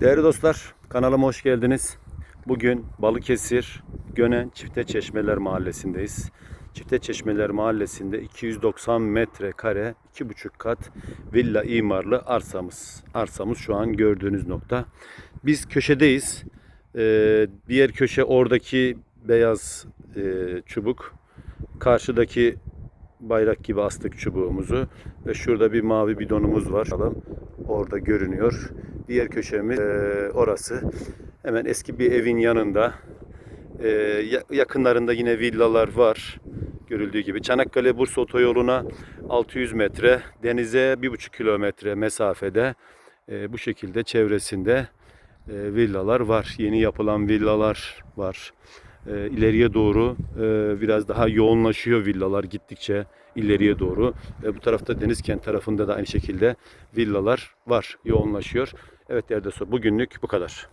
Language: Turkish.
Değerli dostlar, kanalıma hoş geldiniz. Bugün Balıkesir Gönen Çifte Çeşmeler Mahallesi'ndeyiz. Çifte Çeşmeler Mahallesi'nde 290 metrekare, 2,5 kat villa imarlı arsamız. Arsamız şu an gördüğünüz nokta. Biz köşedeyiz. Ee, diğer köşe oradaki beyaz e, çubuk. Karşıdaki bayrak gibi astık çubuğumuzu. Ve şurada bir mavi bidonumuz var. Orada görünüyor. Diğer köşemiz e, orası. Hemen eski bir evin yanında. E, ya- yakınlarında yine villalar var. Görüldüğü gibi. Çanakkale Bursa otoyoluna 600 metre, denize 1,5 kilometre mesafede e, bu şekilde çevresinde e, villalar var. Yeni yapılan villalar var. E, ileriye doğru e, biraz daha yoğunlaşıyor villalar gittikçe ileriye doğru. Ve bu tarafta Denizkent tarafında da aynı şekilde villalar var, yoğunlaşıyor. Evet değerli dostlar bugünlük bu kadar.